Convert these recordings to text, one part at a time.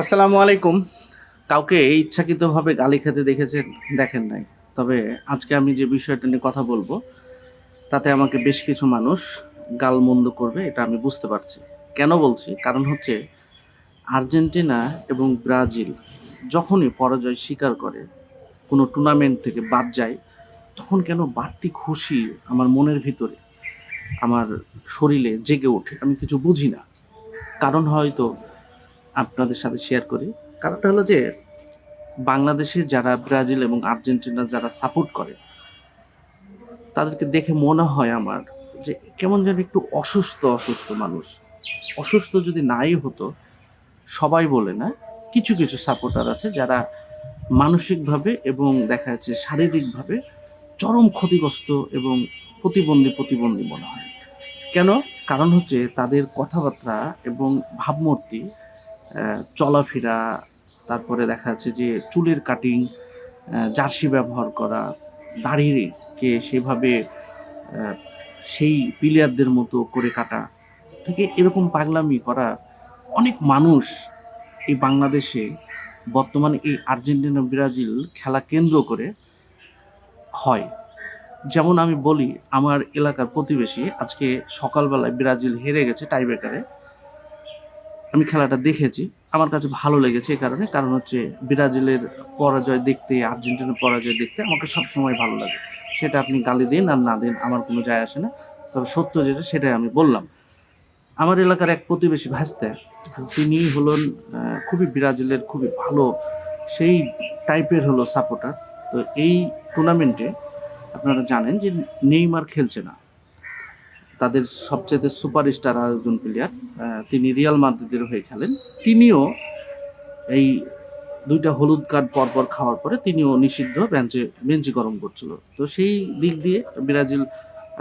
আসসালামু আলাইকুম। কাউকে ইচ্ছাকৃতভাবে গালি খেতে দেখেছেন দেখেন নাই। তবে আজকে আমি যে বিষয়টা নিয়ে কথা বলব, তাতে আমাকে বেশ কিছু মানুষ গালমন্দ করবে, এটা আমি বুঝতে পারছি। কেন বলছি? কারণ হচ্ছে আর্জেন্টিনা এবং ব্রাজিল যখনই পরাজয় স্বীকার করে, কোনো টুর্নামেন্ট থেকে বাদ যায়, তখন কেন বাড়তি খুশি আমার মনের ভিতরে, আমার শরীরে জেগে ওঠে? আমি কিছু বুঝি না। কারণ হয়তো আপনাদের সাথে শেয়ার করি। কারণটা হলো যে বাংলাদেশের যারা ব্রাজিল এবং আর্জেন্টিনা যারা সাপোর্ট করে, তাদেরকে দেখে মনে হয় আমার যে, কেমন যেন একটু অসুস্থ অসুস্থ মানুষ। অসুস্থ যদি নাই হতো, সবাই বলে না, কিছু কিছু সাপোর্টার আছে যারা মানসিকভাবে এবং দেখা যাচ্ছে শারীরিকভাবে চরম ক্ষতিগ্রস্ত এবং প্রতিবন্ধী প্রতিবন্ধী মনে হয়। কেন? কারণ হচ্ছে তাদের কথাবার্তা এবং ভাবমূর্তি চলাফেরা, তারপরে দেখা যাচ্ছে যে চুলের কাটিং জার্সি ব্যবহার করা, দাড়িকে সেভাবে সেই প্লেয়ারদের মতো করে কাটা, থেকে এরকম পাগলামি করা অনেক মানুষ এই বাংলাদেশে, বর্তমানে এই আর্জেন্টিনা, ব্রাজিল খেলা কেন্দ্র করে হয়। যেমন আমি বলি, আমার এলাকার প্রতিবেশী আজকে সকালবেলায় ব্রাজিল হেরে গেছে টাইব্রেকারে আমি খেলাটা দেখেছি। আমার কাছে ভালো লেগেছে এই কারণে। কারণ হচ্ছে ব্রাজিলের পরাজয় দেখতে, আর্জেন্টিনার পরাজয় দেখতে আমাকে সবসময় ভালো লাগে। সেটা আপনি গালি দিন আর না দিন আমার কোনো যায় আসে না। তবে সত্য যেটা, সেটাই আমি বললাম। আমার এলাকার এক প্রতিবেশী ভাসতে, তিনি হলেন খুবই ব্রাজিলের খুবই ভালো, সেই টাইপের হলো সাপোর্টার। তো এই টুর্নামেন্টে আপনারা জানেন যে নেইমার খেলছে না। তাদের সবচেয়ে সুপারস্টার আর একজন প্লেয়ার তিনি রিয়াল মাদ্রিদের হয়ে খেলেন। তিনিও এই দুইটা হলুদ কার্ড পরপর খাওয়ার পরে তিনিও নিষিদ্ধ বেঞ্চে বেঞ্চি গরম করছিল। তো সেই দিক দিয়ে ব্রাজিল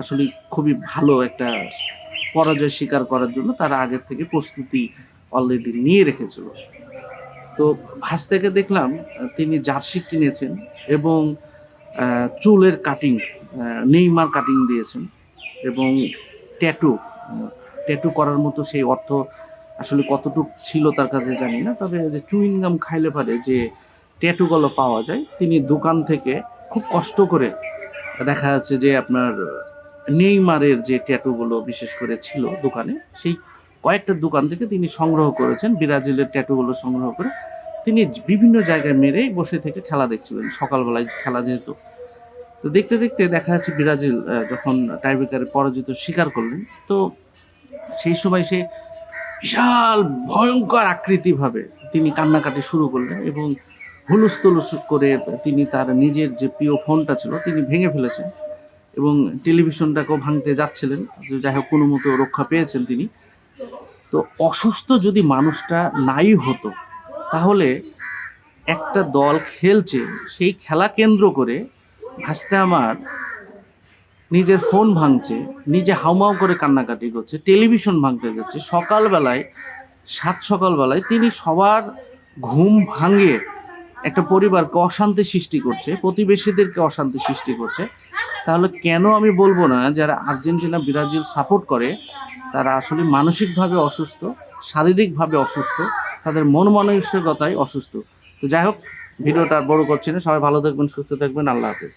আসলে খুবই ভালো একটা পরাজয় স্বীকার করার জন্য তারা আগের থেকে প্রস্তুতি অলরেডি নিয়ে রেখেছিল। তো ভাস থেকে দেখলাম তিনি জার্সি কিনেছেন এবং চুলের কাটিং নেইমার কাটিং দিয়েছেন এবং ট্যাটু ট্যাটু করার মতো সেই অর্থ আসলে কতটুক ছিল তার কাছে জানি না, তবে যে চুইংগাম খাইলে পারে যে ট্যাটুগুলো পাওয়া যায়, তিনি দোকান থেকে খুব কষ্ট করে দেখা যাচ্ছে যে আপনার নেইমারের যে ট্যাটুগুলো বিশেষ করে ছিল দোকানে, সেই কয়েকটা দোকান থেকে তিনি সংগ্রহ করেছেন, ব্রাজিলের ট্যাটুগুলো সংগ্রহ করে। তিনি বিভিন্ন জায়গায় মেরেই বসে থেকে খেলা দেখছিলেন, সকালবেলায় খেলা যেহেতু তো দেখতে দেখতে দেখা যাচ্ছে ব্রাজিল যখন টাইব্রেকারে পরাজিত স্বীকার করলেন, তো সেই সময় সে বিশাল ভয়ঙ্কর আকৃতিভাবে তিনি কান্নাকাটি শুরু করলেন এবং হুলুস তুলুস করে তিনি তার নিজের যে প্রিয় ফোনটা ছিল তিনি ভেঙে ফেলেছেন এবং টেলিভিশনটাকেও ভাঙতে যাচ্ছিলেন, যে যাই হোক কোনো মতো রক্ষা পেয়েছেন তিনি। তো অসুস্থ যদি মানুষটা নাই হতো, তাহলে একটা দল খেলছে, সেই খেলা কেন্দ্র করে ভাসতে আমার নিজের ফোন ভাঙছে, নিজে হাউমাউ করে কান্নাকাটি করছে, টেলিভিশন ভাঙতে যাচ্ছে। সকালবেলায়, সাত সকালবেলায় তিনি সবার ঘুম ভাঙিয়ে একটা পরিবারকে অশান্তি সৃষ্টি করছে, প্রতিবেশীদেরকে অশান্তি সৃষ্টি করছে। তাহলে কেন আমি বলব না, যারা আর্জেন্টিনা, ব্রাজিল সাপোর্ট করে, তারা আসলে মানসিকভাবে অসুস্থ, শারীরিকভাবে অসুস্থ, তাদের মন মানসিকতায় অসুস্থ। তো যাই হোক ভিডিওটা বড় করছি না। সবাই ভালো থাকবেন সুস্থ থাকবেন। আল্লাহ হাফেজ।